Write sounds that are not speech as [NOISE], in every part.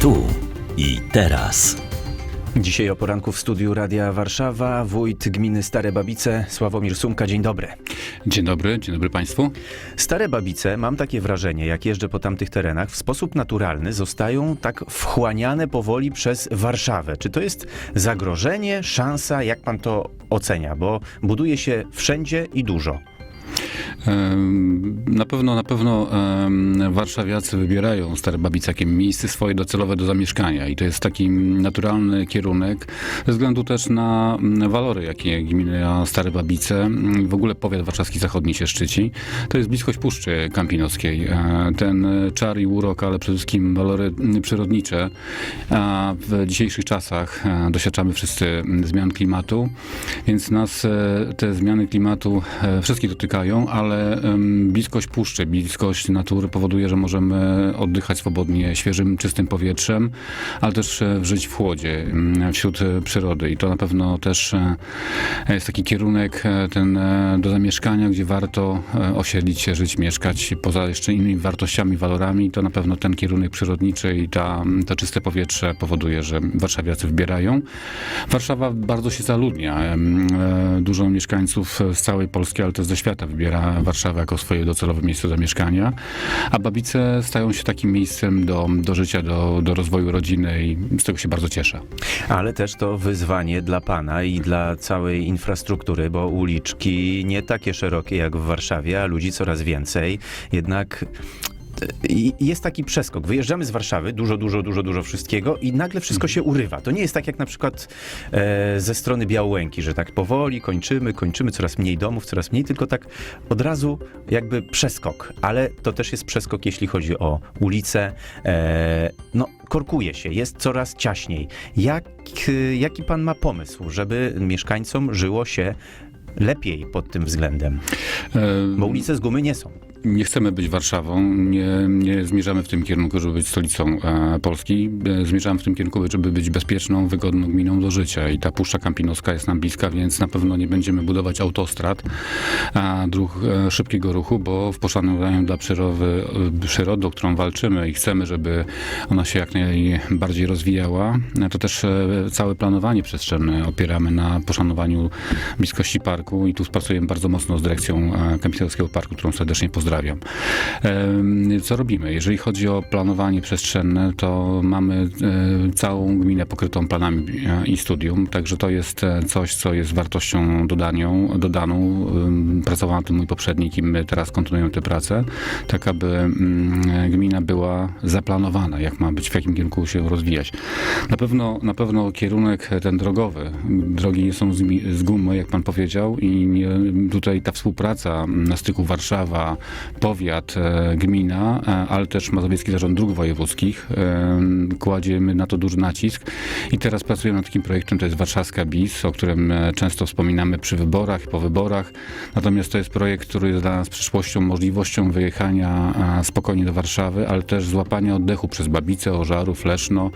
Tu i teraz. Dzisiaj o poranku w studiu Radia Warszawa wójt gminy Stare Babice Sławomir Sumka. Dzień dobry. Dzień dobry, dzień dobry Państwu. Stare Babice, mam takie wrażenie, jak jeżdżę po tamtych terenach, w sposób naturalny zostają tak wchłaniane powoli przez Warszawę. Czy to jest zagrożenie, szansa? Jak pan to ocenia? Bo buduje się wszędzie i dużo. Na pewno, na pewno warszawiacy wybierają Stare Babice jako miejsce swoje docelowe do zamieszkania i to jest taki naturalny kierunek ze względu też na walory, jakie gmina Stare Babice, mm, w ogóle powiat warszawski zachodni się szczyci. To jest bliskość Puszczy Kampinoskiej. E, Ten czar i urok, ale przede wszystkim walory przyrodnicze. A w dzisiejszych czasach e, doświadczamy wszyscy mm, zmian klimatu, więc nas e, te zmiany klimatu e, wszystkich dotykają, ale bliskość puszczy, bliskość natury powoduje, że możemy oddychać swobodnie świeżym, czystym powietrzem, ale też e, żyć w chłodzie wśród przyrody. I to na pewno też e, jest taki kierunek e, ten do zamieszkania, gdzie warto osiedlić się, żyć, mieszkać. Poza jeszcze innymi wartościami, walorami, to na pewno ten kierunek przyrodniczy i ta, to czyste powietrze powoduje, że warszawiacy wybierają. Warszawa bardzo się zaludnia. Dużo mieszkańców z całej Polski, ale też ze świata wybiera Warszawę jako swoje docelowe miejsce zamieszkania, a Babice stają się takim miejscem do, do życia, do, do rozwoju rodziny i z tego się bardzo cieszę. Ale też to wyzwanie dla pana i dla całej infrastruktury, bo uliczki nie takie szerokie jak w Warszawie, a ludzi coraz więcej. Jednak jest taki przeskok. Wyjeżdżamy z Warszawy, dużo, dużo, dużo, dużo wszystkiego i nagle wszystko się urywa. To nie jest tak jak na przykład e, ze strony Białęki, że tak powoli kończymy, kończymy, coraz mniej domów, coraz mniej, tylko tak od razu jakby przeskok. Ale to też jest przeskok, jeśli chodzi o ulice. E, no, korkuje się, jest coraz ciaśniej. Jak, y, jaki pan ma pomysł, żeby mieszkańcom żyło się lepiej pod tym względem? E, Bo ulice z gumy nie są. Nie chcemy być Warszawą, nie, nie zmierzamy w tym kierunku, żeby być stolicą e, Polski. E, zmierzamy w tym kierunku, żeby być bezpieczną, wygodną gminą do życia. I ta Puszcza Kampinoska jest nam bliska, więc na pewno nie będziemy budować autostrad, a dróg e, szybkiego ruchu, bo w poszanowaniu dla przyrody, przyrody, o którą walczymy i chcemy, żeby ona się jak najbardziej rozwijała, to też całe planowanie przestrzenne opieramy na poszanowaniu bliskości parku i tu współpracujemy bardzo mocno z dyrekcją Kapitolskiego Parku, którą serdecznie pozdrawiam. Em, Co robimy? Jeżeli chodzi o planowanie przestrzenne, to mamy e, całą gminę pokrytą planami e, i studium, także to jest e, coś, co jest wartością dodanią, dodaną. Pracował nad tym mój poprzednik i my teraz kontynuujemy tę pracę, tak aby mm, gmina była zaplanowana, jak ma być, w jakim kierunku się rozwijać. Na pewno, na pewno kierunek ten drogowy, drogi nie są z, gumy, jak pan powiedział i tutaj ta współpraca na styku Warszawa, powiat, e, gmina, e, ale też Mazowiecki Zarząd Dróg Wojewódzkich. E, kładziemy na to duży nacisk. I teraz pracujemy nad takim projektem, to jest Warszawska BIS, o którym często wspominamy przy wyborach po wyborach, natomiast to jest projekt, który jest dla nas przyszłością, możliwością wyjechania spokojnie do Warszawy, ale też złapania oddechu przez Babice, Ożarów, Leszno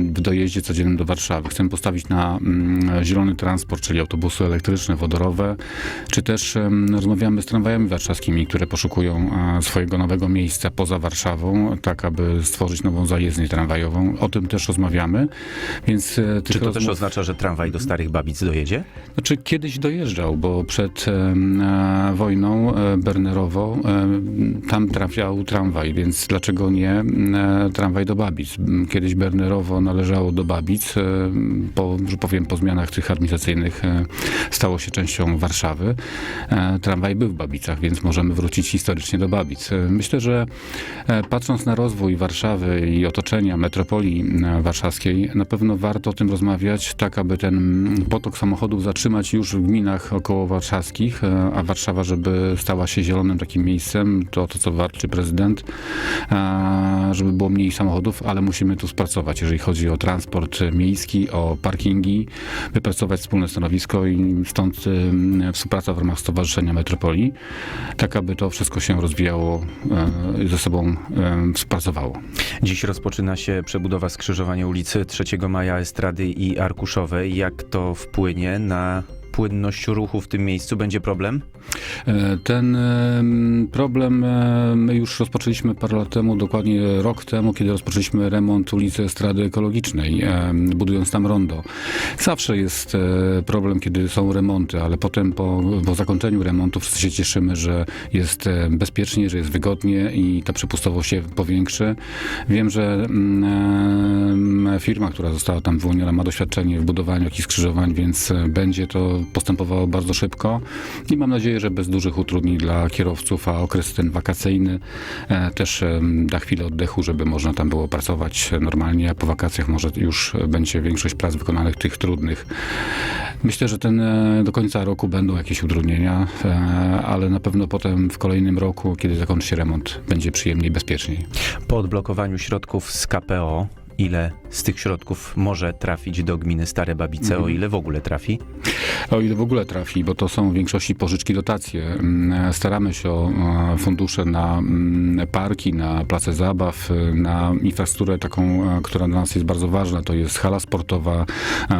w dojeździe codziennym do Warszawy. Chcemy postawić na zielony transport, czyli autobusy elektryczne, wodorowe, czy też rozmawiamy z tramwajami warszawskimi, które poszukują e, swojego nowego miejsca poza Warszawą, tak aby stworzyć nową zajezdnię tramwajową. O tym też rozmawiamy, więc e, Czy to też rozmów- oznacza, że tramwaj do Starych Babic dojedzie? znaczy kiedyś dojeżdżał, bo przed e, wojną e, bernerową e, tam trafiał tramwaj, więc dlaczego nie e, tramwaj do Babic? Kiedyś bernerowo należało do Babic, po, że powiem po zmianach tych administracyjnych stało się częścią Warszawy. Tramwaj był w Babicach, więc możemy wrócić historycznie do Babic. E, Myślę, że e, patrząc na rozwój Warszawy i otoczenia metropolii e, warszawskiej, na pewno warto o tym rozmawiać, tak aby ten mm, potok samochodów zatrzymać już w gminach około warszawskich, a Warszawa, żeby stała się zielonym takim miejscem, to to, co warczy prezydent, żeby było mniej samochodów, ale musimy tu spracować, jeżeli chodzi o transport miejski, o parkingi, wypracować wspólne stanowisko i stąd e, współpraca w ramach Stowarzyszenia Metropolii, tak aby to wszystko się rozwijało e, i ze sobą e, współpracowało. Dziś rozpoczyna się przebudowa skrzyżowania ulicy 3 Maja Estrady i Arkuszowej. Jak to wpłynie na płynność ruchu w tym miejscu będzie problem? E, Ten em, problem e, my już rozpoczęliśmy parę lat temu, dokładnie rok temu, kiedy rozpoczęliśmy remont ulicy Estrady Ekologicznej, budując tam rondo. Zawsze jest e, problem, kiedy są remonty, ale potem po, po zakończeniu remontu wszyscy się cieszymy, że jest e, bezpiecznie, że jest wygodnie i ta przepustowość się powiększy. Wiem, że firma, która została tam wyłoniona, ma doświadczenie w budowaniu jakichś skrzyżowań, więc e, będzie to postępowało bardzo szybko i mam nadzieję, że bez dużych utrudnień dla kierowców, a okres ten wakacyjny e, też da chwilę oddechu, żeby można tam było pracować normalnie, a po wakacjach może już będzie większość prac wykonanych tych trudnych. Myślę, że ten e, do końca roku będą jakieś utrudnienia, e, ale na pewno potem w kolejnym roku, kiedy zakończy się remont, będzie przyjemniej bezpieczniej. Po odblokowaniu środków z KPO, ile z tych środków może trafić do gminy Stare Babice, o ile w ogóle trafi? O ile w ogóle trafi, bo to są w większości pożyczki, dotacje. Mm, Staramy się o e, fundusze na mm, parki, na place zabaw, e, na infrastrukturę taką, e, która dla nas jest bardzo ważna. To jest hala sportowa.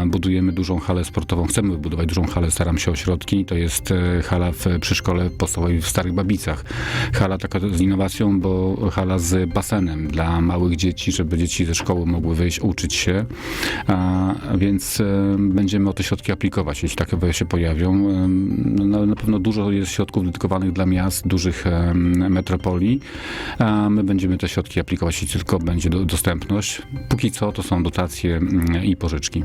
Budujemy dużą halę sportową. Chcemy wybudować dużą halę, staram się o środki. To jest hala w, przy szkole podstawowej w Starych Babicach. Hala taka z innowacją, bo hala z basenem dla małych dzieci, żeby dzieci ze szkoły mogły wyjść, uczyć się. A, więc e, będziemy o te środki aplikować, jeśli takie się pojawią. E, no, na pewno dużo jest środków dedykowanych dla miast, dużych e, metropolii. My będziemy te środki aplikować, jeśli tylko będzie do, dostępność. Póki co to są dotacje mm, i pożyczki.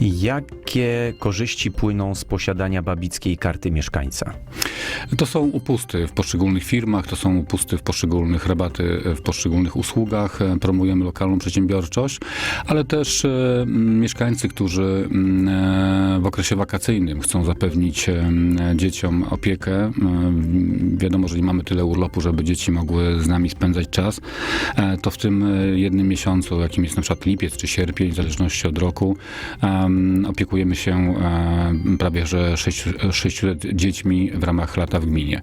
Jakie korzyści płyną z posiadania babickiej karty mieszkańca? To są upusty w poszczególnych firmach, to są upusty w poszczególnych rabaty, w poszczególnych usługach. E, Promujemy lokalną przedsiębiorczość, ale też e, mieszkańcy, którzy e, w okresie wakacyjnym chcą zapewnić e, dzieciom opiekę. E, Wiadomo, że nie mamy tyle urlopu, żeby dzieci mogły z nami spędzać czas. E, To w tym e, jednym miesiącu, jakim jest na przykład lipiec czy sierpień, w zależności od roku, opiekujemy się prawie że 600 dziećmi w ramach lata w gminie.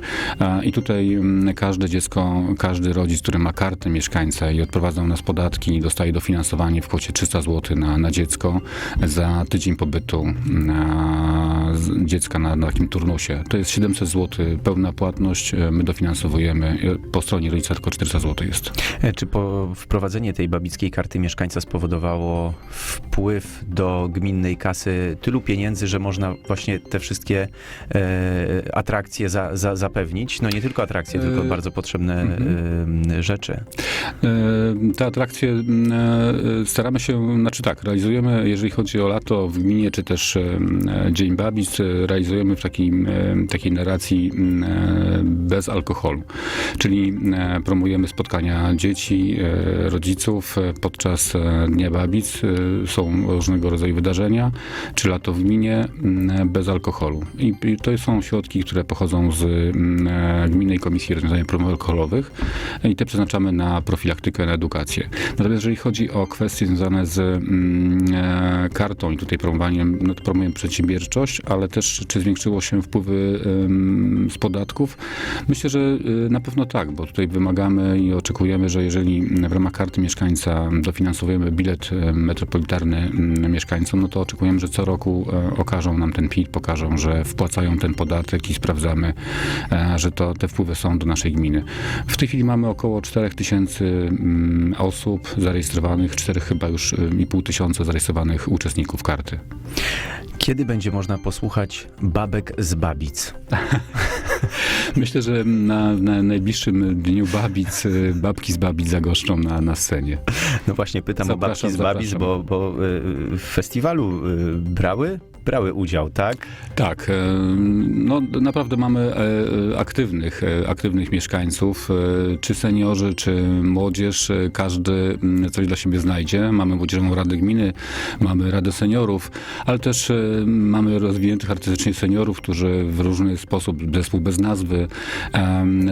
I tutaj każde dziecko, każdy rodzic, który ma kartę mieszkańca i odprowadza u nas podatki, dostaje dofinansowanie w kwocie 300 zł na, na dziecko za tydzień pobytu na, dziecka na, na takim turnusie. To jest 700 zł pełna płatność, e, my dofinansowujemy. E, Po stronie rodzica tylko 400 zł jest. E, Czy po wprowadzenie tej babickiej karty mieszkańca spowodowało wpływ do gminnej kasy tylu pieniędzy, że można właśnie te wszystkie e, atrakcje za, za, zapewnić? No nie tylko atrakcje, tylko E, bardzo potrzebne e, rzeczy. E, Te atrakcje e, staramy się, znaczy tak, realizujemy, jeżeli chodzi o lato w gminie, czy też Dzień Babic, realizujemy w takim, takiej narracji bez alkoholu. Czyli promujemy spotkania dzieci, rodziców podczas Dnia Babic. E, Różnego rodzaju wydarzenia, czy lato w gminie m, bez alkoholu. I, to są środki, które pochodzą z m, e, Gminnej Komisji Rozwiązań Problemów Alkoholowych i te przeznaczamy na profilaktykę, na edukację. Natomiast jeżeli chodzi o kwestie związane z mm, e, kartą i tutaj promowaniem, no to promujemy przedsiębiorczość, ale też czy zwiększyło się wpływy z podatków? Myślę, że y, na pewno tak, bo tutaj wymagamy i oczekujemy, że jeżeli w ramach karty mieszkańca dofinansowujemy bilet metropolitarny mm, mieszkańcom, no to oczekujemy, że co roku e, okażą nam ten PIT, pokażą, że wpłacają ten podatek i sprawdzamy, e, że to te wpływy są do naszej gminy. W tej chwili mamy około 4 tysięcy mm, osób zarejestrowanych, 4 chyba już i pół tysiąca zarejestrowanych uczestników karty. Kiedy będzie można posłuchać babek z babic? [LAUGHS] Myślę, że na, na najbliższym dniu Babic, babki z Babic zagoszczą na, na scenie. No właśnie pytam Zapraszam, o babki z zapraszam. bo, bo y, w festiwalu y, brały? Brały udział, tak? Tak, e, no naprawdę mamy e, aktywnych, e, aktywnych mieszkańców, e, czy seniorzy, czy młodzież, każdy mm, coś dla siebie znajdzie. Mamy Młodzieżową Radę Gminy, mamy Radę Seniorów, ale też mamy rozwiniętych artystycznie seniorów, którzy w różny sposób, zespół bez nazwy,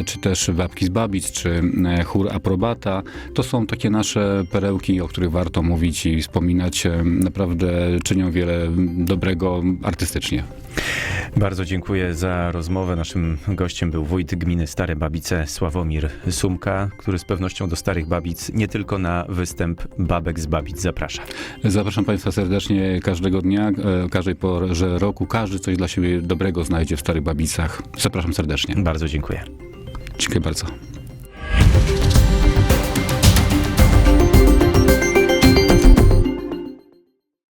czy też Babki z Babic, czy e, chór Aprobata, to są takie nasze perełki, o których warto mówić i wspominać. Naprawdę czynią wiele dobrego artystycznie. Bardzo dziękuję za rozmowę. Naszym gościem był wójt gminy Stare Babice Sławomir Sumka, który z pewnością do Starych Babic nie tylko na występ Babek z Babic zaprasza. Zapraszam Państwa serdecznie każdego dnia, e, każdej porze roku. Każdy coś dla siebie dobrego znajdzie w Starych Babicach. Zapraszam serdecznie. Bardzo dziękuję. Dziękuję bardzo.